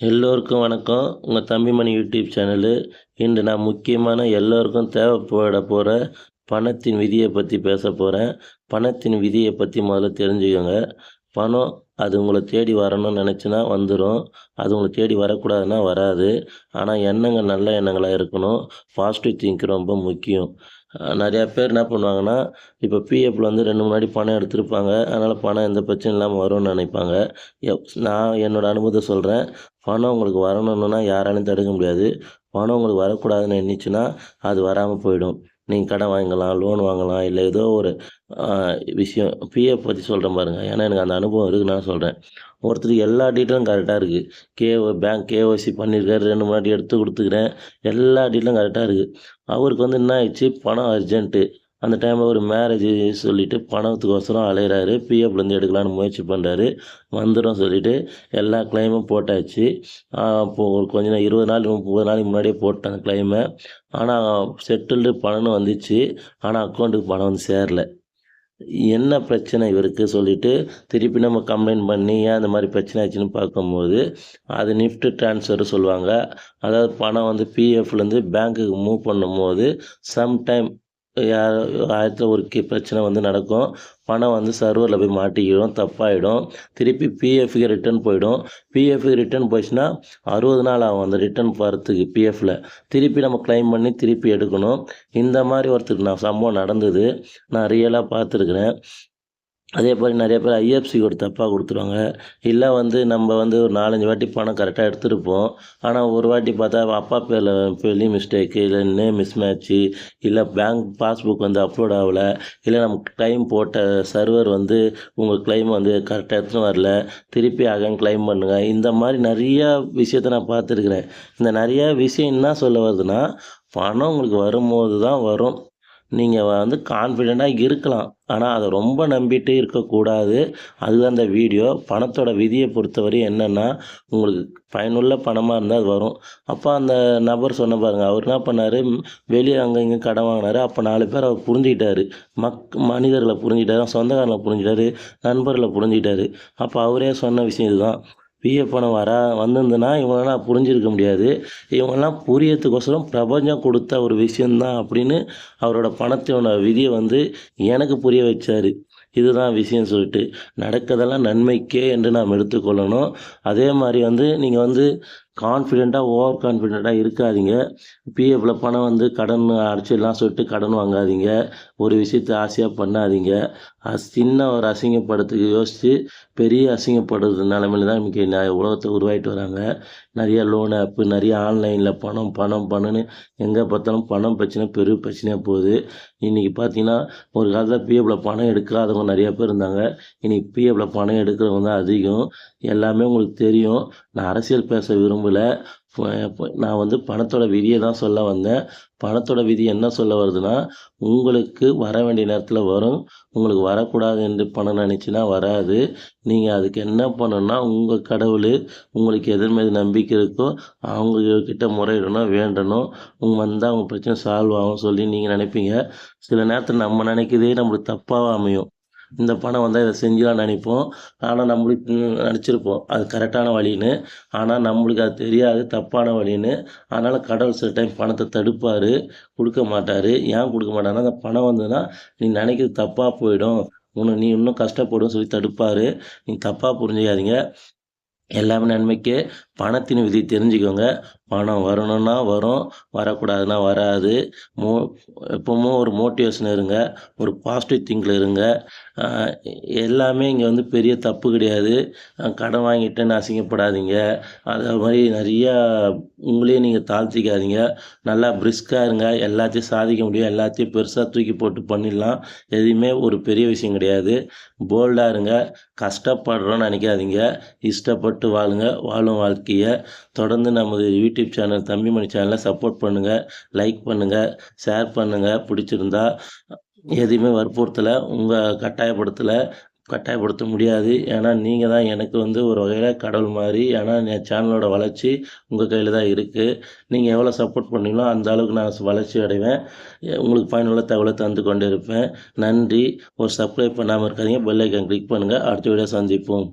எல்லோருக்கும் வணக்கம். உங்கள் தம்பிமணி யூடியூப் சேனலு. இன்று நான் முக்கியமான எல்லோருக்கும் தேவைப்பட போகிற பணத்தின் விதியை பற்றி பேச போகிறேன் பணத்தின் விதியை பற்றி முதல்ல தெரிஞ்சுக்கோங்க. பணம் அது உங்களை தேடி வரணும்னு நினச்சினா வந்துடும் அது உங்களை தேடி வரக்கூடாதுன்னா வராது. ஆனால் எண்ணங்கள் நல்ல எண்ணங்களாக இருக்கணும். பாசிட்டிவ் திங்க் ரொம்ப முக்கியம். நிறையா பேர் என்ன பண்ணுவாங்கன்னா இப்போ பிஎஃப்ல வந்து ரெண்டு முன்னாடி பணம் எடுத்திருப்பாங்க. அதனால் பணம் எந்த பிரச்சனையும் இல்லாமல் வரும்னு நினைப்பாங்க. எப் நான் என்னோடய அனுபவத்தை சொல்கிறேன் பணம் உங்களுக்கு வரணும்னா யாராலையும் தடுக்க முடியாது. பணம் உங்களுக்கு வரக்கூடாதுன்னு எண்ணிச்சுன்னா அது வராமல் போயிடும். நீங்கள் கடன் வாங்கலாம் லோன் வாங்கலாம் இல்லை ஏதோ ஒரு விஷயம் பிஎஃப் பற்றி சொல்கிறேன் பாருங்கள் ஏன்னா எனக்கு அந்த அனுபவம் இருக்குது நான் சொல்கிறேன் ஒருத்தருக்கு எல்லா டீட்டெயிலும் கரெக்டாக இருக்குது கே பேங்க் கேஒசி பண்ணியிருக்காரு ரெண்டு முன்னாடி எடுத்து கொடுத்துக்கிறேன். எல்லா டீட்டெயிலும் கரெக்டாக இருக்குது அவருக்கு வந்து என்ன ஆயிடுச்சு? பணம் அர்ஜென்ட்டு அந்த டைமில் ஒரு மேரேஜ் சொல்லிட்டு பணத்துக்கோசரம் அலையிறாரு. பிஎஃப்லேருந்து எடுக்கலான்னு முயற்சி பண்ணுறாரு வந்துடும் சொல்லிவிட்டு எல்லா கிளைமும் போட்டாச்சு. இப்போது ஒரு கொஞ்ச நாள் இருபது நாள் முப்பது நாளைக்கு முன்னாடியே போட்டாங்க கிளைமை ஆனால் செட்டில்டு பணம்னு வந்துச்சு. ஆனால் அக்கௌண்ட்டுக்கு பணம் வந்து சேரல. என்ன பிரச்சனை இவருக்கு சொல்லிவிட்டு திருப்பி நம்ம கம்ப்ளைண்ட் பண்ணி ஏன் அந்த மாதிரி பிரச்சனை ஆச்சுன்னு பார்க்கும்போது அது நிஃப்ட் ட்ரான்ஸ்ஃபர் சொல்லுவாங்க. அதாவது பணம் வந்து பிஎஃப்லேருந்து பேங்க்குக்கு மூவ் பண்ணும்போது சம்டைம் யார் ஆயிரத்தில் ஒரு கி பிரச்சனை வந்து நடக்கும். பணம் வந்து சர்வரில் போய் மாட்டிக்கிடும் தப்பாயிடும். திருப்பி பிஎஃப்க்கு ரிட்டர்ன் போயிடும். பிஎஃப்க்கு ரிட்டர்ன் போயிடுச்சுன்னா அறுபது நாள் ஆகும் அந்த ரிட்டர்ன் போகிறதுக்கு பிஎஃப்பில் திருப்பி நம்ம க்ளைம் பண்ணி திருப்பி எடுக்கணும். இந்த மாதிரி ஒருத்தருக்கு நான் சம்பவம் நடந்தது. நான் ரியலாக பார்த்துருக்குறேன். அதே மாதிரி நிறைய பேர் ஐஎஃப்சி கோடு தப்பாக கொடுத்துருவாங்க. இல்லை வந்து நம்ம வந்து ஒரு நாலஞ்சு வாட்டி பணம் கரெக்டாக எடுத்திருப்போம். ஆனால் ஒரு வாட்டி பார்த்தா அப்பா பேரில் பெரிய மிஸ்டேக்கு இல்லை நேம் மிஸ்மேட்ச்சு இல்லை பேங்க் பாஸ்புக் வந்து அப்லோட் ஆகலை இல்லை நம்ம க்ளைம் போட்ட சர்வர் வந்து உங்கள் க்ளைம் வந்து கரெக்டாக எடுத்துன்னு வரல திருப்பி அகைன் க்ளைம் பண்ணுங்கள் இந்த மாதிரி நிறையா விஷயத்த நான் பார்த்துருக்குறேன். இந்த நிறையா விஷயம் என்ன சொல்ல வருதுன்னா பணம் உங்களுக்கு வரும்போது தான் வரும். நீங்கள் வந்து கான்ஃபிடெண்ட்டாக இருக்கலாம். ஆனால் அதை ரொம்ப நம்பிட்டு இருக்கக்கூடாது. அதுதான் அந்த வீடியோ. பணத்தோட விதியை பொறுத்தவரை என்னென்னா உங்களுக்கு பயனுள்ள பணமாக இருந்தால் அது வரும். அப்போ அந்த நபர் சொன்ன பாருங்க அவர் என்ன பண்ணார்? வெளியே அங்கே இங்கே கடன் வாங்கினாரு. அப்போ நாலு பேர் அவர் புரிஞ்சுக்கிட்டாரு. மக் மனிதர்களை புரிஞ்சுக்கிட்டாரு சொந்தக்காரங்களை புரிஞ்சுக்கிட்டாரு நண்பர்களை புரிஞ்சுக்கிட்டாரு. அப்போ அவரே சொன்ன விஷயம் இதுதான். பிஎஃப் பணம் வரா வந்திருந்ததுன்னா இவங்களாம் புரிஞ்சிருக்க முடியாது. இவங்கெல்லாம் புரியறதுக்கோசரம் பிரபஞ்சம் கொடுத்த ஒரு விஷயந்தான் அப்படின்னு அவரோட பணத்தோட விதியை வந்து எனக்கு புரிய வச்சார். இதுதான் விஷயம் சொல்லிட்டு. நடக்கதெல்லாம் நன்மைக்கே என்று நாம் எடுத்துக்கொள்ளணும். அதே மாதிரி வந்து நீங்கள் வந்து கான்ஃபிடெண்ட்டாக ஓவர் கான்ஃபிடெண்ட்டாக இருக்காதீங்க பிஎஃப்பில் பணம் வந்து கடன் அடைச்சிடலாம் சொல்லிட்டு கடன் வாங்காதீங்க. ஒரு விஷயத்தை ஆசையாக பண்ணாதீங்க. சின்ன ஒரு அசிங்கப்படுறதுக்கு யோசித்து பெரிய அசிங்கப்படுறது நிலமையில தான் இன்றைக்கி உலகத்தை உருவாகிட்டு வராங்க. நிறைய லோன் ஆப்பு நிறைய ஆன்லைனில் பணம் பணம் பணம்னு எங்கே பார்த்தாலும் பணம் பிரச்சனை பெரிய பிரச்சனையாக போகுது. இன்றைக்கி பார்த்தீங்கன்னா ஒரு காலத்தில் பிஎஃப்பில் பணம் எடுக்காதவங்க நிறையா பேர் இருந்தாங்க. இன்றைக்கி பிஎஃப்பில் பணம் எடுக்கிறவங்க தான் அதிகம். எல்லாமே உங்களுக்கு தெரியும். நான் அரசியல் பேச விரும்பலை நான் வந்து பணத்தோட விதியை தான் சொல்ல வந்தேன். பணத்தோட விதி என்ன சொல்ல வருதுன்னா உங்களுக்கு வர வேண்டிய நேரத்தில் வரும். உங்களுக்கு வரக்கூடாது என்று பணம் நினச்சின்னா வராது. நீங்கள் அதுக்கு என்ன பண்ணணும்னா உங்கள் கடவுள் உங்களுக்கு எதன் மீது நம்பிக்கை இருக்கோ அவங்கக்கிட்ட முறையிடணும் வேண்டணும். உங்க வந்தால் அவங்க பிரச்சனை சால்வ் ஆகும் சொல்லி நீங்கள் நினைப்பீங்க. சில நேரத்தில் நம்ம நினைக்கிறதே நம்மளுக்கு தப்பாக அமையும். இந்த பணம் வந்தால் இதை செஞ்சலாம் நினைப்போம். ஆனால் நம்மளுக்கு நினச்சிருப்போம். அது கரெக்டான வழின்னு. ஆனால் நம்மளுக்கு அது தெரியாது தப்பான வழின்னு. அதனால் கடவுள் சில டைம் பணத்தை தடுப்பார் கொடுக்க மாட்டார். ஏன் கொடுக்க மாட்டாருன்னா அந்த பணம் வந்ததுன்னா நீ நினைக்கிறது தப்பாக போயிடும். உன்னை நீ இன்னும் கஷ்டப்படும் சொல்லி தடுப்பார். நீ தப்பாக புரிஞ்சுக்காதீங்க. எல்லாமே நன்மைக்கு. பணத்தின் விதி தெரிஞ்சுக்கோங்க. பணம் வரணும்னா வரும் வரக்கூடாதுன்னா வராது. மோ எப்போவும் ஒரு மோட்டிவேஷன் இருங்க ஒரு பாசிட்டிவ் திங்கில் இருங்க. எல்லாமே இங்கே வந்து பெரிய தப்பு கிடையாது. கடன் வாங்கிட்டேன்னு அசிங்கப்படாதீங்க. அதே மாதிரி நிறையா உங்களையும் நீங்கள் தாழ்த்திக்காதீங்க. நல்லா பிரிஸ்காக இருங்க. எல்லாத்தையும் சாதிக்க முடியும். எல்லாத்தையும் பெருசாக தூக்கி போட்டு பண்ணிடலாம். எதுவுமே ஒரு பெரிய விஷயம் கிடையாது. போல்டாக இருங்க. கஷ்டப்படுறோன்னு நினைக்காதீங்க. இஷ்டப்பட்டு வாழுங்க. வாழும் வாழ்க்கையை தொடர்ந்து நமது யூடியூப் சேனல் தம்பிமணி சேனலை சப்போர்ட் பண்ணுங்கள் லைக் பண்ணுங்கள் ஷேர் பண்ணுங்கள் பிடிச்சிருந்தா எதையுமே வற்புறுத்தலை உங்கள் கட்டாயப்படுத்தலை கட்டாயப்படுத்த முடியாது. ஏன்னா நீங்கள் தான் எனக்கு வந்து ஒரு வகையில் கடவுள் மாதிரி. ஏன்னா என் சேனலோட வளர்ச்சி உங்கள் கையில் தான் இருக்குது நீங்கள் எவ்வளோ சப்போர்ட் பண்ணீங்களோ அந்த அளவுக்கு நான் வளர்ச்சி அடைவேன். உங்களுக்கு பயனுள்ள தகவலை தந்து கொண்டு இருப்பேன் நன்றி. ஒரு சப்ஸ்கிரைப் பண்ணாமல் இருக்காதீங்க. பெல்லைக்கன் கிளிக் பண்ணுங்கள் அடுத்த வீடியோ சந்திப்போம்.